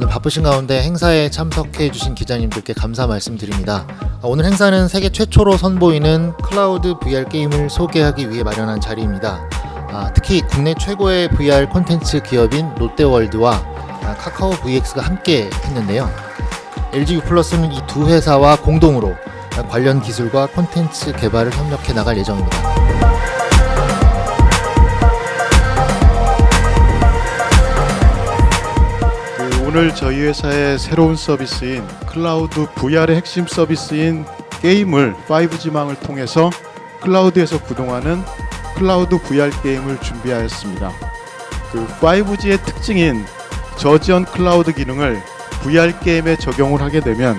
바쁘신 가운데 행사에 참석해 주신 기자님들께 감사 말씀드립니다. 아, 오늘 행사는 세계 최초로 선보이는 클라우드 VR 게임을 소개하기 위해 마련한 자리입니다. 아, 특히 국내 최고의 VR 콘텐츠 기업인 롯데월드와 아, 카카오 VX가 함께 했는데요. LG U+는 이 두 회사와 공동으로 관련 기술과 콘텐츠 개발을 협력해 나갈 예정입니다. 오늘 저희 회사의 새로운 서비스인 클라우드 VR의 핵심 서비스인 게임을 5G망을 통해서 클라우드에서 구동하는 클라우드 VR 게임을 준비하였습니다. 그 5G의 특징인 저지연 클라우드 기능을 VR 게임에 적용을 하게 되면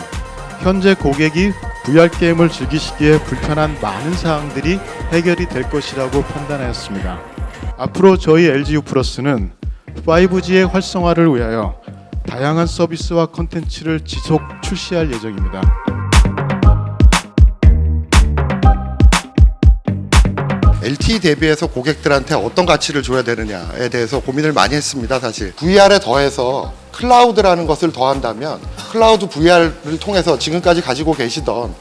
현재 고객이 VR 게임을 즐기시기에 불편한 많은 사항들이 해결이 될 것이라고 판단하였습니다. 앞으로 저희 LG U+는 5G의 활성화를 위하여 다양한 서비스와 콘텐츠를 지속 출시할 예정입니다. LTE 대비해서 고객들한테 어떤 가치를 줘야 되느냐에 대해서 고민을 많이 했습니다, 사실. VR에 더해서 클라우드라는 것을 더한다면 클라우드 VR을 통해서 지금까지 가지고 계시던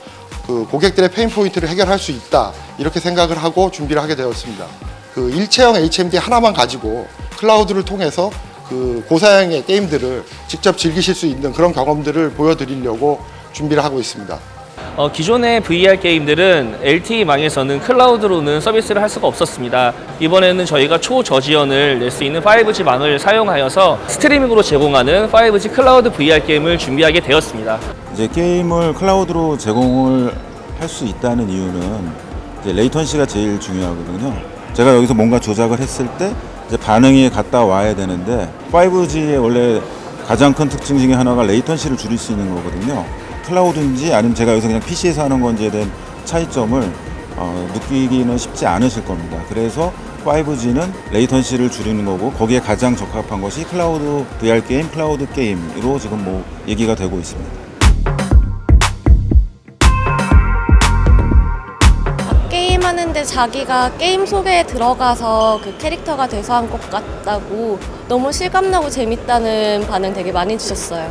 그 고객들의 페인 포인트를 해결할 수 있다. 이렇게 생각을 하고 준비를 하게 되었습니다. 그 일체형 HMD 하나만 가지고 클라우드를 통해서 그 고사양의 게임들을 직접 즐기실 수 있는 그런 경험들을 보여드리려고 준비를 하고 있습니다. 어, 기존의 VR 게임들은 LTE망에서는 클라우드로는 서비스를 할 수가 없었습니다. 이번에는 저희가 초저지연을 낼 수 있는 5G망을 사용하여서 스트리밍으로 제공하는 5G 클라우드 VR 게임을 준비하게 되었습니다. 이제 게임을 클라우드로 제공을 할 수 있다는 이유는 이제 레이턴시가 제일 중요하거든요. 제가 여기서 뭔가 조작을 했을 때 반응이 갔다 와야 되는데 5G의 원래 가장 큰 특징 중에 하나가 레이턴시를 줄일 수 있는 거거든요. 클라우드인지 아니면 제가 여기서 그냥 PC에서 하는 건지에 대한 차이점을 어, 느끼기는 쉽지 않으실 겁니다. 그래서 5G는 레이턴시를 줄이는 거고 거기에 가장 적합한 것이 클라우드 VR 게임, 클라우드 게임으로 지금 뭐 얘기가 되고 있습니다. 게임하는데 자기가 게임 속에 들어가서 그 캐릭터가 돼서 한 것 같다고 너무 실감나고 재밌다는 반응 되게 많이 주셨어요.